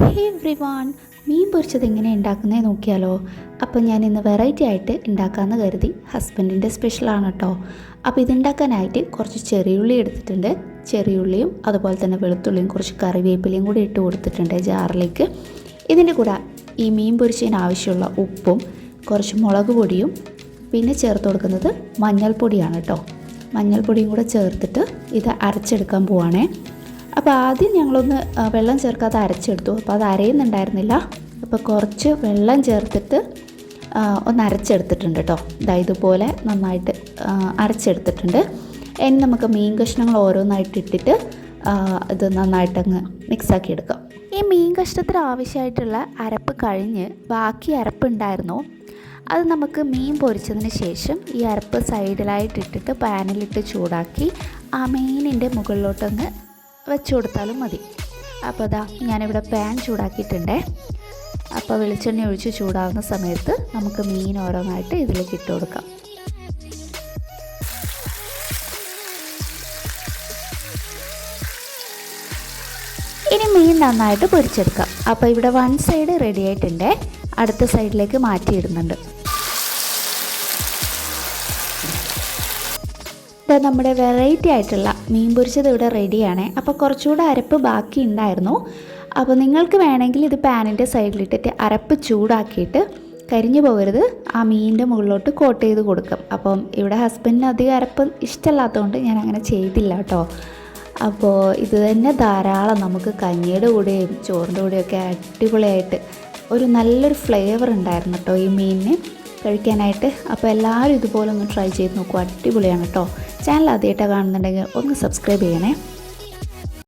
ഹേ every one മീൻ പൊരിച്ചത് എങ്ങനെ ഉണ്ടാക്കുന്നത് നോക്കിയാലോ? അപ്പോൾ ഞാൻ ഇന്ന് വെറൈറ്റി ആയിട്ട് ഉണ്ടാക്കാമെന്ന് കരുതി ഹസ്ബൻഡിന്റെ സ്പെഷ്യലാണ് കേട്ടോ അപ്പോൾ ഇതുണ്ടാക്കാനായിട്ട് കുറച്ച് ചെറിയുള്ളി എടുത്തിട്ടുണ്ട്. ചെറിയുള്ളിയും അതുപോലെ തന്നെ വെളുത്തുള്ളിയും കുറച്ച് കറിവേപ്പിലയും കൂടി ഇട്ട് കൊടുത്തിട്ടുണ്ട് ജാറിലേക്ക് ഇതിന്റെ കൂടെ ഈ മീൻ പൊരിച്ചതിന് ആവശ്യമുള്ള ഉപ്പും കുറച്ച് മുളക് പൊടിയും പിന്നെ ചേർത്ത് കൊടുക്കുന്നത് മഞ്ഞൾപ്പൊടിയാണ് കേട്ടോ മഞ്ഞൾപ്പൊടിയും കൂടെ ചേർത്തിട്ട് ഇത് അരച്ചെടുക്കാൻ പോവാണേ. അപ്പോൾ ആദ്യം ഞങ്ങളൊന്ന് വെള്ളം ചേർക്കാതെ അരച്ചെടുത്തു. അപ്പോൾ അത് അരയുന്നുണ്ടായിരുന്നില്ല. അപ്പോൾ കുറച്ച് വെള്ളം ചേർത്തിട്ട് ഒന്ന് അരച്ചെടുത്തിട്ടുണ്ട് കേട്ടോ ഇതാ ഇതുപോലെ നന്നായിട്ട് അരച്ചെടുത്തിട്ടുണ്ട്. ഇനി നമുക്ക് മീൻ കഷ്ണങ്ങൾ ഓരോന്നായിട്ട് ഇട്ടിട്ട് ഇത് നന്നായിട്ടങ്ങ് മിക്സാക്കി എടുക്കാം. ഈ മീൻ കഷ്ണത്തിന് ആവശ്യമായിട്ടുള്ള അരപ്പ് കഴിഞ്ഞ് ബാക്കി അരപ്പ് ഉണ്ടായിരുന്നു അത് നമുക്ക് മീൻ പൊരിച്ചതിന് ശേഷം ഈ അരപ്പ് സൈഡിലായിട്ട് ഇട്ടിട്ട് പാനിലിട്ട് ചൂടാക്കി ആ മീനിന്റെ മുകളിലോട്ടൊന്ന് വെച്ച് കൊടുത്താലും മതി. അപ്പോൾ അതാ ഞാനിവിടെ പാൻ ചൂടാക്കിയിട്ടുണ്ടേ. അപ്പോൾ വെളിച്ചെണ്ണ ഒഴിച്ച് ചൂടാവുന്ന സമയത്ത് നമുക്ക് മീൻ ഓരോന്നായിട്ട് ഇതിലേക്ക് ഇട്ട് കൊടുക്കാം. ഇനി മീൻ നന്നായിട്ട് പൊരിച്ചെടുക്കാം. അപ്പോൾ ഇവിടെ വൺ സൈഡ് റെഡി ആയിട്ടുണ്ടേ. അടുത്ത സൈഡിലേക്ക് മാറ്റിയിടുന്നുണ്ട്. ഇത് നമ്മുടെ വെറൈറ്റി ആയിട്ടുള്ള മീൻ പൊരിച്ചത് ഇവിടെ റെഡിയാണ് അപ്പോൾ കുറച്ചുകൂടെ അരപ്പ് ബാക്കി ഉണ്ടായിരുന്നു. അപ്പോൾ നിങ്ങൾക്ക് വേണമെങ്കിൽ ഇത് പാനിന്റെ സൈഡിലിട്ടിട്ട് അരപ്പ് ചൂടാക്കിയിട്ട് കരിഞ്ഞു പോകരുത്. ആ മീനിന്റെ മുകളിലോട്ട് കോട്ട് ചെയ്ത് കൊടുക്കും. അപ്പം ഇവിടെ ഹസ്ബൻഡിന് അധികം അരപ്പ് ഇഷ്ടമല്ലാത്തതുകൊണ്ട് ഞാൻ അങ്ങനെ ചെയ്തില്ല കേട്ടോ. അപ്പോൾ ഇത് തന്നെ ധാരാളം നമുക്ക് കഞ്ഞിയുടെ കൂടെയും ചോറിന്റെ കൂടെയൊക്കെ അടിപൊളിയായിട്ട് ഒരു നല്ലൊരു ഫ്ലേവർ ഉണ്ടായിരുന്നു കേട്ടോ ഈ മീനിന്. കഴിക്കാനായിട്ട്. അപ്പോൾ എല്ലാവരും ഇതുപോലെ ഒന്ന് ട്രൈ ചെയ്ത് നോക്കുക അടിപൊളിയാണ് കേട്ടോ. ചാനൽ ആദ്യമായിട്ടാണ് കാണുന്നുണ്ടെങ്കിൽ ഒന്ന് സബ്സ്ക്രൈബ് ചെയ്യണേ.